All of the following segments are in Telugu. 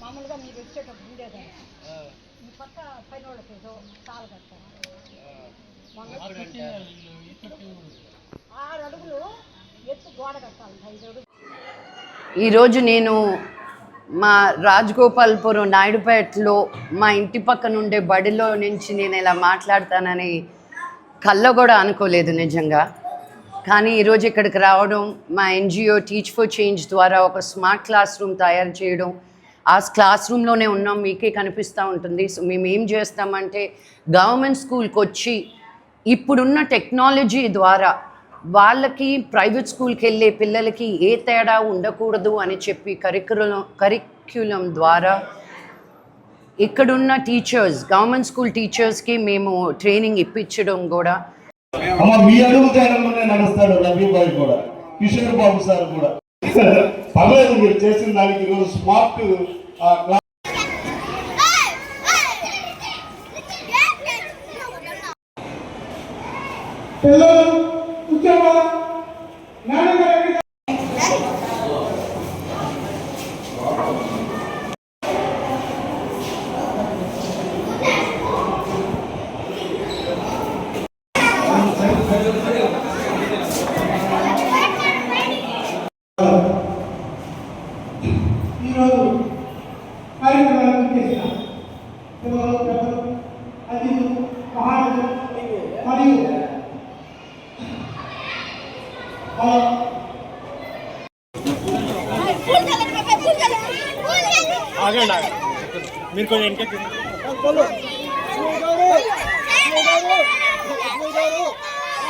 మామూలుగా మీరు వచ్చేటప్పుడు ఉండేదా. మీ పక్క పైన వాళ్ళకి ఏదో తాలు కట్టాలి ఆరు అడుగులు ఎత్తు గోడ కట్టాలి. ఐదు అడుగులు. ఈరోజు నేను మా రాజగోపాల్పురం నాయుడుపేటలో మా ఇంటి పక్కన ఉండే బడిలో నుంచి నేను ఇలా మాట్లాడతానని కల్లో కూడా అనుకోలేదు నిజంగా. కానీ ఈరోజు ఇక్కడికి రావడం మా ఎన్జిఓ టీచ్ ఫర్ చేంజ్ ద్వారా ఒక స్మార్ట్ క్లాస్ రూమ్ తయారు చేయడం ఆ క్లాస్ రూమ్లోనే ఉన్నాం మీకే కనిపిస్తూ ఉంటుంది. సో మేము ఏం చేస్తామంటే గవర్నమెంట్ స్కూల్కి వచ్చి ఇప్పుడున్న టెక్నాలజీ ద్వారా వాళ్ళకి ప్రైవేట్ స్కూల్కి వెళ్ళే పిల్లలకి ఏ తేడా ఉండకూడదు అని చెప్పి కరికులం కరిక్యులం ద్వారా ఇక్కడున్న టీచర్స్ గవర్నమెంట్ స్కూల్ టీచర్స్కి మేము ట్రైనింగ్ ఇప్పించడం కూడా. మీ నడుస్తాడు రవిబాయ్ కూడా కిషోర్ బాబు సార్ కూడా. పర్లేదు మీరు చేసిన దానికి ఈరోజు స్మార్ట్ పిల్లలు కూర్చోవా ఈరోజు కార్యక్రమాలను చేసిన అతిథులు మహారాజు మరియు ఆగండి. మీరు కొంచెం వెనక్కి చూడండి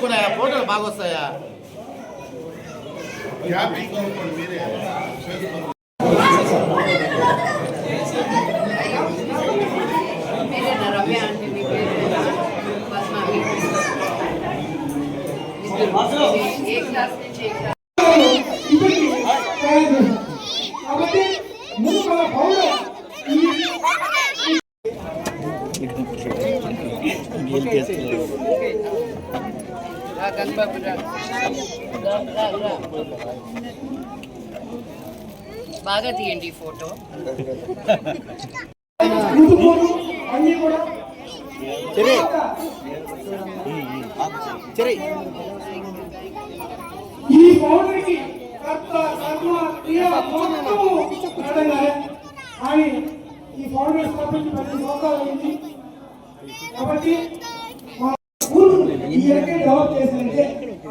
నా, నా. ఆ, బ్రో, వెనక్కి జరుపుకున్నాయా ఫోటోలు బాగా వస్తాయా మీరేనా రమ్య బాగా తీయండి ఫోటో. ఈ పౌరుడికి కర్త కర్మ క్రియ ఈ పది సంవత్సరాలు అయింది కాబట్టి ఈ రకంగా డెవలప్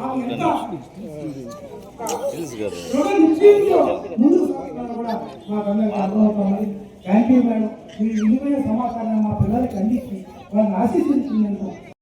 ఆమె ఎంత కూడా అర్థమవుతుంది థ్యాంక్ యూ మేడం మీ విలువైన సమాచారాన్ని మా పిల్లలకి అందించి వాళ్ళని ఆశీర్వదించినందుకు